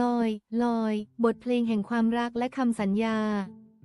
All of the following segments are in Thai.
ลอย ลอย บทเพลงแห่งความรักและคำสัญญา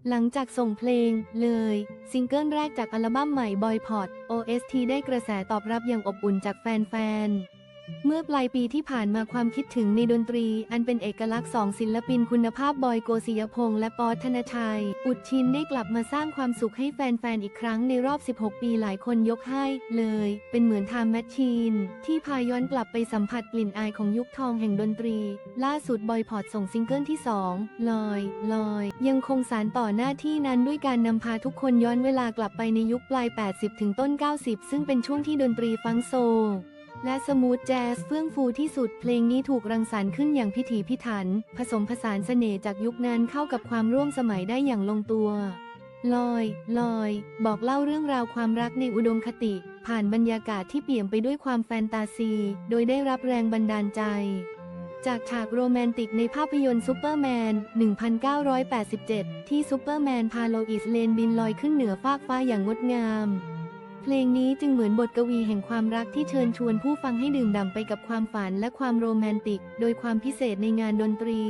หลังจากส่งเพลง เลย ซิงเกิลแรกจากอัลบั้มใหม่ Boypot OST ได้กระแสตอบรับอย่างอบอุ่นจากแฟนๆ เมื่อปลายปีที่ผ่านมาความคิดถึงในดนตรี อันเป็นเอกลักษณ์สองศิลปินคุณภาพบอยโกศิยพงษ์และปอธนชัย อุดชินได้กลับมาสร้างความสุขให้แฟน ๆ อีกครั้งในรอบ 16 ปีหลายคนยกให้เลย เป็นเหมือนไทม์แมชชีน ที่พาย้อนกลับไปสัมผัสกลิ่นอายของยุคทองแห่งดนตรี ล่าสุดบอยพอร์ตส่งซิงเกิลที่ 2 ลอย ลอย ยังคงสารต่อหน้าที่นั้นด้วยการนำพาทุกคนย้อนเวลากลับไปในยุคปลาย 80 ถึงต้น 90 ซึ่งเป็นช่วงที่ดนตรีฟังโซ และสมูทแจ๊สเฟื่องฟูที่สุดเพลงนี้ถูกรังสรรค์ขึ้นอย่างพิถีพิถัน ผสมผสานเสน่ห์จากยุคนั้นเข้ากับความร่วมสมัยได้อย่างลงตัว ลอย ลอย บอกเล่าเรื่องราวความรักในอุดมคติ ผ่านบรรยากาศที่เปี่ยมไปด้วยความแฟนตาซี โดยได้รับแรงบันดาลใจ จากฉากโรแมนติกในภาพยนตร์ซูเปอร์แมน 1987 ที่ซูเปอร์แมนพาโลอิสเลนบินลอยขึ้นเหนือฟากฟ้าอย่างงดงาม เพลงนี้จึงเหมือนบทกวีแห่งความรักที่เชิญชวนผู้ฟังให้ดื่มด่ำไปกับความฝันและความโรแมนติก โดยความพิเศษในงานดนตรี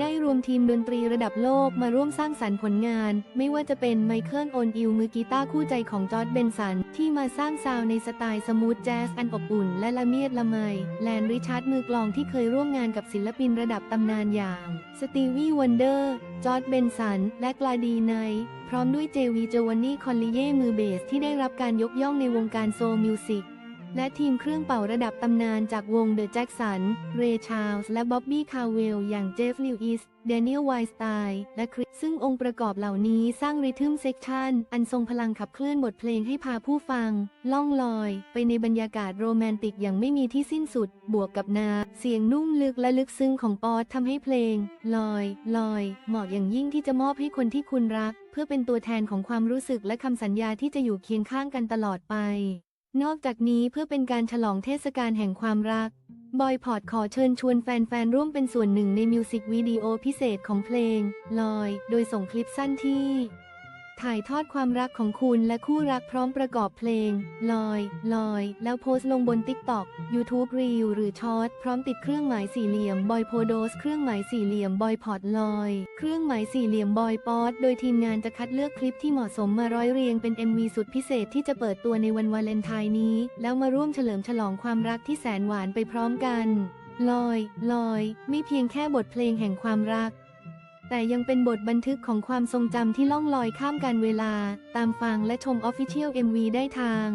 ได้รวมทีมดนตรีระดับโลกมาร่วมสร้างสรรค์ผลงาน ไม่ว่าจะเป็นไมเคิลโอนอิลมือกีตาร์คู่ใจของจอร์ดเบนสัน ที่มาสร้างซาวในสไตล์สมูทแจ๊สอันอบอุ่นและละเมียดละไม แลนริชาร์ดมือกลองที่เคยร่วมงานกับศิลปินระดับตำนานอย่างสตีวีวันเดอร์ จอร์ดเบนสัน และกลาดีไนพร้อมด้วยเจวีโจวานนี่คอนลิเย่มือเบสที่ได้รับการยกย่องในวงการโซลมิวสิก และทีมเครื่องเป่าระดับตำนานจากวงเดอะแจ็ s สัน เรย์ชา l ส์ และบ๊อบบี้คาร์เวล อย่างเจฟ ลิวอิส เดนิเอลไวสไตน์ และคริส ซึ่งองค์ประกอบเหล่านี้สร้างริทึมเซกชันอันทรงพลังขับเคลื่อนบทเพลงให้พาผู้ฟัง ล่องลอย ไปในบรรยากาศโรแมนติกอย่างไม่มีที่สิ้นสุด บวกกับนาเสียงนุ่มลึกและลึกซึ้งของปอดทำให้เพลง ลอย ลอย เหมาะอย่างยิ่งที่จะมอบให้คนที่คุณรัก เพื่อเป็นตัวแทนของความรู้สึกและคำสัญญาที่จะอยู่เคียงข้างกันตลอดไป นอกจากนี้เพื่อเป็นการฉลองเทศกาลแห่งความรัก บอยพอร์ตขอเชิญชวนแฟนๆ ร่วมเป็นส่วนหนึ่งในมิวสิกวิดีโอพิเศษของเพลง ลอย โดยส่งคลิปสั้นที่ ถ่ายทอดความรักของคุณและคู่รักพร้อมประกอบเพลง ลอย ลอย แล้วโพสต์ลงบน TikTok YouTube Reel หรือช็อตพร้อมติดเครื่องหมายสี่เหลี่ยมบอยโพโดสเครื่องหมายสี่เหลี่ยมบอยพอร์ตลอย เครื่องหมายสี่เหลี่ยมบอยป๊อตโดยทีมงานจะคัดเลือกคลิปที่เหมาะสมมาร้อยเรียงเป็น MV สุดพิเศษที่จะเปิดตัวในวันวาเลนไทน์นี้ แล้วมาร่วมเฉลิมฉลองความรักที่แสนหวานไปพร้อมกัน ลอย ลอย ไม่เพียงแค่บทเพลงแห่งความรัก แต่ยังเป็นบทบันทึกของความทรงจำที่ล่องลอยข้ามการเวลา ตามฟังและชม Official MV ได้ทาง